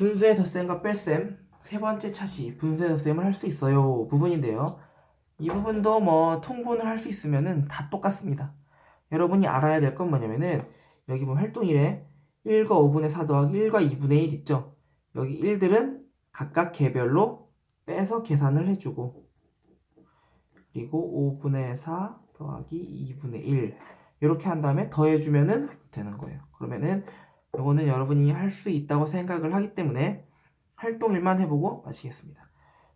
분수의 덧셈과 뺄셈 세 번째 차시 분수의 덧셈을 할 수 있어요 부분인데요. 이 부분도 뭐 통분을 할 수 있으면은 다 똑같습니다. 여러분이 알아야 될 건 뭐냐면은 여기 보면 활동일에 1과 5분의 4 더하기 1과 2분의 1 있죠. 여기 1들은 각각 개별로 빼서 계산을 해주고 그리고 5분의 4 더하기 2분의 1 이렇게 한 다음에 더해주면은 되는 거예요. 그러면은 이거는 여러분이 할 수 있다고 생각을 하기 때문에 활동일만 해보고 마치겠습니다.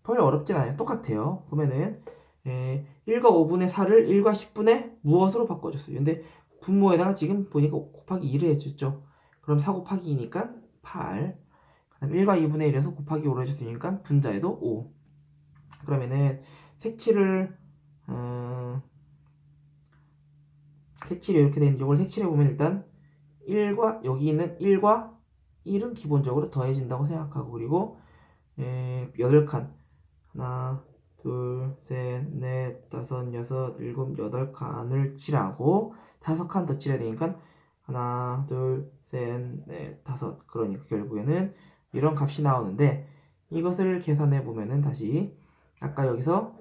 별로 어렵진 않아요. 똑같아요. 보면은 에, 1과 5분의 4를 1과 10분의 무엇으로 바꿔줬어요. 근데 분모에다가 지금 보니까 곱하기 2를 해줬죠. 그럼 4 곱하기 2니까 8. 그 다음 1과 2분의 1에서 곱하기 5를 해줬으니까 분자에도 5. 그러면은 색칠을 어, 색칠이 이렇게 되는 이걸 색칠해 보면 일단 1과 여기 있는 1과 1은 기본적으로 더해진다고 생각하고 그리고 에, 8칸 하나 둘, 셋, 넷, 다섯, 여섯, 일곱, 여덟 칸을 칠하고 다섯 칸 더 칠해야 되니까 하나, 둘, 셋, 넷, 다섯 그러니까 결국에는 이런 값이 나오는데 이것을 계산해 보면은 다시 아까 여기서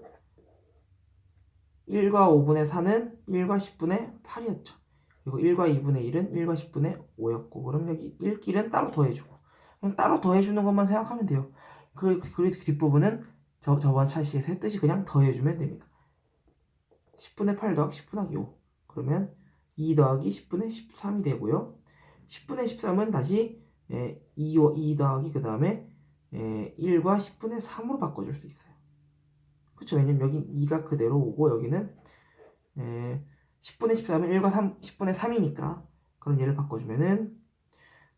1과 5분의 4는 1과 10분의 8이었죠. 그리고 1과 2분의 1은 1과 10분의 5였고 그럼 여기 1길은 따로 더해주고 그냥 따로 더해주는 것만 생각하면 돼요. 그, 그리고 뒷부분은 저, 저번 차시에서 했듯이 그냥 더해주면 됩니다. 10분의 8 더하기 10분의 5 그러면 2 더하기 10분의 13이 되고요. 10분의 13은 다시 에, 2, 2 더하기 그 다음에 1과 10분의 3으로 바꿔줄 수 있어요. 그쵸? 왜냐면 여기 2가 그대로 오고 여기는 에, 10분의 13은 1과 3, 10분의 3이니까 그럼 얘를 바꿔주면은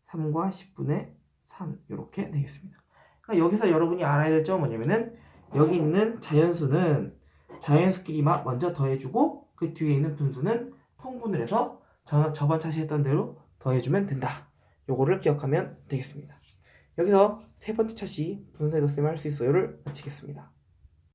3과 10분의 3 이렇게 되겠습니다. 그러니까 여기서 여러분이 알아야 될 점은 뭐냐면은 여기 있는 자연수는 자연수끼리 막 먼저 더해주고 그 뒤에 있는 분수는 통분을 해서 저, 저번 차시 했던 대로 더해주면 된다. 요거를 기억하면 되겠습니다. 여기서 세 번째 차시 분수의 덧셈을 할 수 있어요를 마치겠습니다.